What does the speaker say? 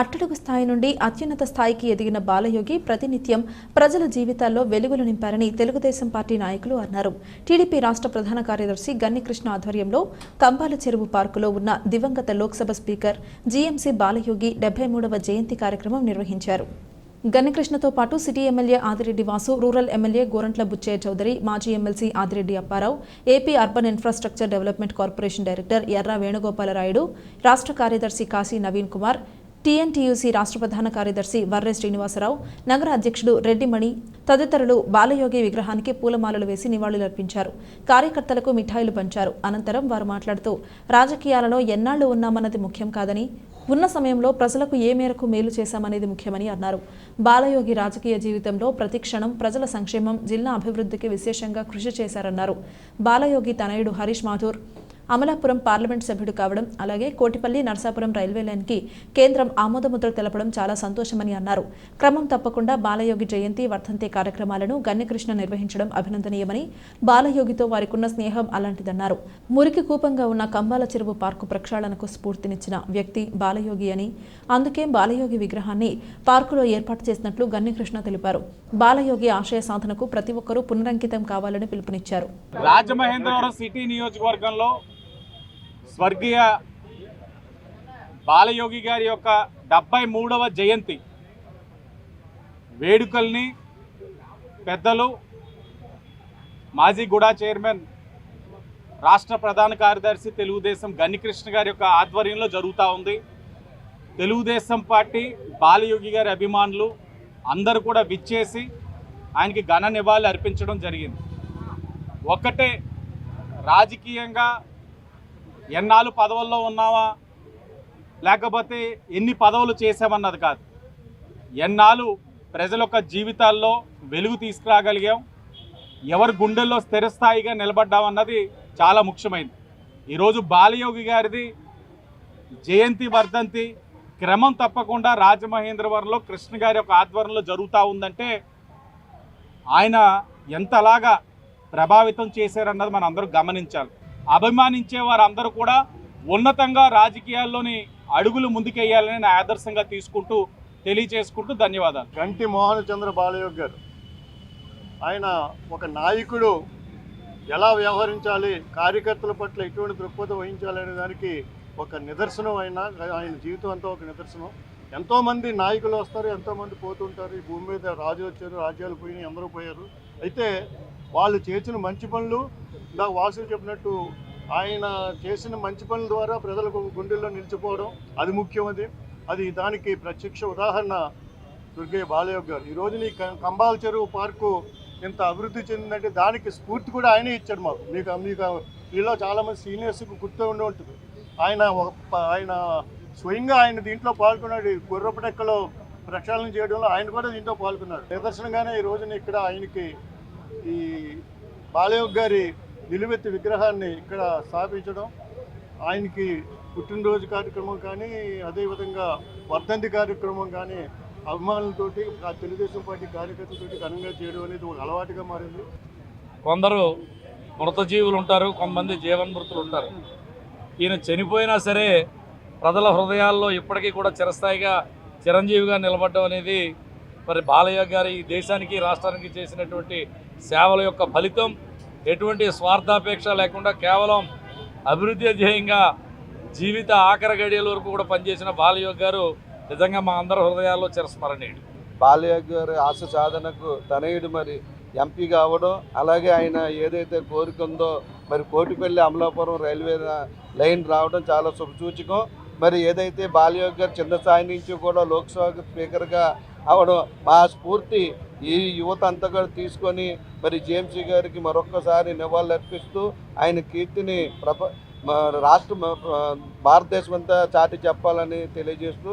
అట్టడుగు స్థాయి నుండి అత్యున్నత స్థాయికి ఎదిగిన బాలయోగి ప్రతినిత్యం ప్రజల జీవితాల్లో వెలుగులు నింపారని తెలుగుదేశం పార్టీ నాయకులు అన్నారు. టీడీపీ రాష్ట్ర ప్రధాన కార్యదర్శి గన్నికృష్ణ ఆధ్వర్యంలో కంబాల చెరువు పార్కులో ఉన్న దివంగత లోక్సభ స్పీకర్ జీఎంసీ బాలయోగి డెబ్బై మూడవ జయంతి కార్యక్రమం నిర్వహించారు. గన్నికృష్ణతో పాటు city MLA Adireddy Vasu rural MLA Gorantla Butchaiah Chowdary మాజీ MLC Adireddy Apparao AP urban infrastructure development corporation director Erra Venugopalarayudu రాష్ట్ర కార్యదర్శి కాశీ నవీన్ కుమార్ టీఎన్టీయూసీ రాష్ట్ర ప్రధాన కార్యదర్శి వర్రె శ్రీనివాసరావు నగర అధ్యక్షుడు రెడ్డిమణి తదితరులు బాలయోగి విగ్రహానికి పూలమాలలు వేసి నివాళులర్పించారు. కార్యకర్తలకు మిఠాయిలు పంచారు. అనంతరం వారు మాట్లాడుతూ రాజకీయాలలో ఎన్నాళ్ళు ఉన్నామన్నది ముఖ్యం కాదని ఉన్న సమయంలో ప్రజలకు ఏ మేరకు మేలు చేశామనేది ముఖ్యమని అన్నారు. బాలయోగి రాజకీయ జీవితంలో ప్రతి క్షణం ప్రజల సంక్షేమం జిల్లా అభివృద్ధికి విశేషంగా కృషి చేశారన్నారు. బాలయోగి తనయుడు హరీష్ మాథూర్ అమలాపురం పార్లమెంట్ సభ్యుడు కావడం అలాగే కోటిపల్లి నర్సాపురం రైల్వే లైన్కి కేంద్రం ఆమోదముద్ర తెలపడం చాలా సంతోషమని అన్నారు. క్రమం తప్పకుండా బాలయోగి జయంతి వర్ధంతి కార్యక్రమాలను గన్యకృష్ణ నిర్వహించడం అభినందనీయమని బాలయోగితో వారికున్న స్నేహం అలాంటిదన్నారు. మురికి కూపంగా ఉన్న కంబాల చెరువు పార్కు ప్రక్షాళనకు స్ఫూర్తినిచ్చిన వ్యక్తి బాలయోగి అని. అందుకే బాలయోగి విగ్రహాన్ని పార్కులో ఏర్పాటు చేసినట్లు గన్నికృష్ణ తెలిపారు. బాలయోగి ఆశయ సాధనకు ప్రతి ఒక్కరూ పునరంకితం కావాలని పిలుపునిచ్చారు. రాజమహేంద్రవరం సిటీ నియోజకవర్గంలో స్వర్గీయ బాలయోగి గారి యొక్క డెబ్బై మూడవ జయంతి. వేడుకల్ని పెద్దలు మాజీ గుడా చైర్మన్ రాష్ట్ర ప్రధాన కార్యదర్శి తెలుగుదేశం గన్నికృష్ణ గారి యొక్క ఆధ్వర్యంలో జరుగుతూ ఉంది. తెలుగుదేశం పార్టీ బాలయోగి గారి అభిమానులు అందరూ కూడా విచ్చేసి ఆయనకి ఘన నివాళులు అర్పించడం జరిగింది. ఒకటే రాజకీయంగా ఎన్నాళ్ళు పదవుల్లో ఉన్నావా? లేకపోతే ఎన్ని పదవులు చేసామన్నది కాదు. ఎన్నాళ్ళు ప్రజల యొక్క జీవితాల్లో వెలుగు తీసుకురాగలిగాం ఎవరి గుండెల్లో స్థిరస్థాయిగా నిలబడ్డామన్నది చాలా ముఖ్యమైనది ఈరోజు బాలయోగి గారిది జయంతి వర్ధంతి క్రమం తప్పకుండా రాజమహేంద్రవరంలో కృష్ణ గారి యొక్క ఆధ్వర్యంలో జరుగుతూ ఉందంటే ఆయన ఎంతలాగా ప్రభావితం చేశారన్నది మనం అందరూ గమనించాలి. అభిమానించే వారందరూ కూడా ఉన్నతంగా రాజకీయాల్లోని అడుగులు ముందుకెయ్యాలని నా ఆదర్శంగా తీసుకుంటూ తెలియజేసుకుంటూ ధన్యవాదాలు. గంటి మోహన్ చంద్ర బాలయోగ్ గారు ఆయన ఒక నాయకుడు. ఎలా వ్యవహరించాలి కార్యకర్తల పట్ల ఎటువంటి దృక్పథం వహించాలనే దానికి ఒక నిదర్శనం ఆయన ఆయన జీవితం అంతా ఒక నిదర్శనం. ఎంతోమంది నాయకులు వస్తారు ఎంతోమంది పోతుంటారు ఈ భూమి మీద రాజు వచ్చారు రాజ్యాలు పోయినాయి అందరూ పోయారు. అయితే వాళ్ళు చేసిన మంచి పనులు ఇందాక వాసు చెప్పినట్టు ఆయన చేసిన మంచి పనుల ద్వారా ప్రజలకు గుండెల్లో నిలిచిపోవడం అది ముఖ్యం అది. అది దానికి ప్రత్యక్ష ఉదాహరణ దుర్గయ్య బాలయ్య గారు. ఈ నీ కంబాల చెరువు పార్కు ఇంత అభివృద్ధి చెందిందంటే దానికి స్ఫూర్తి కూడా ఆయనే ఇచ్చాడు మాకు. మీకు మీకు వీళ్ళలో చాలామంది సీనియర్స్కి గుర్తు ఉండి ఉంటుంది. ఆయన ఒక ఆయన స్వయంగా ఆయన దీంట్లో పాల్గొన్నాడు. గుర్రపటెక్కలో ప్రక్షాళన చేయడంలో ఆయన కూడా దీంట్లో పాల్గొన్నాడు. నిదర్శనంగానే ఈ రోజున ఇక్కడ ఆయనకి ఈ బాలయోగ్ గారి నిలువెత్తి విగ్రహాన్ని ఇక్కడ స్థాపించడం ఆయనకి పుట్టినరోజు కార్యక్రమం కానీ అదేవిధంగా వర్ధంతి కార్యక్రమం కానీ అభిమానులతోటి తెలుగుదేశం పార్టీ కార్యకర్తలతో ఘనంగా చేయడం అనేది ఒక అలవాటుగా మారింది. కొందరు మృతజీవులు ఉంటారు కొంతమంది జీవన్మృతులు ఉంటారు. ఈయన చనిపోయినా సరే ప్రజల హృదయాల్లో ఇప్పటికీ కూడా చిరస్థాయిగా చిరంజీవిగా నిలబడడం అనేది మరి బాలయ్య గారి ఈ దేశానికి రాష్ట్రానికి చేసినటువంటి సేవల యొక్క ఫలితం. ఎటువంటి స్వార్థాపేక్ష లేకుండా కేవలం అభివృద్ధి ధ్యేయంగా జీవిత ఆఖరి గడియల వరకు కూడా పనిచేసిన బాలయోగ్ గారు నిజంగా మా అందరి హృదయాల్లో చిరస్మరణీయుడు. బాలయోగ్ గారి ఆశ సాధనకు తనయుడు మరి ఎంపీ కావడం అలాగే ఆయన ఏదైతే కోరిక ఉందో మరి కోటిపల్లి అమలాపురం రైల్వే లైన్ రావడం చాలా శుభసూచకం. మరి ఏదైతే బాలయోగ్ గారు చిన్న స్థాయి నుంచి కూడా లోక్సభ స్పీకర్గా అవడం మా స్ఫూర్తి ఈ యువత అంతా కూడా తీసుకొని మరి జేఎంసీ గారికి మరొక్కసారి నివాళులర్పిస్తూ ఆయన కీర్తిని ప్రప రాష్ట్ర భారతదేశం అంతా చాటి చెప్పాలని తెలియజేస్తూ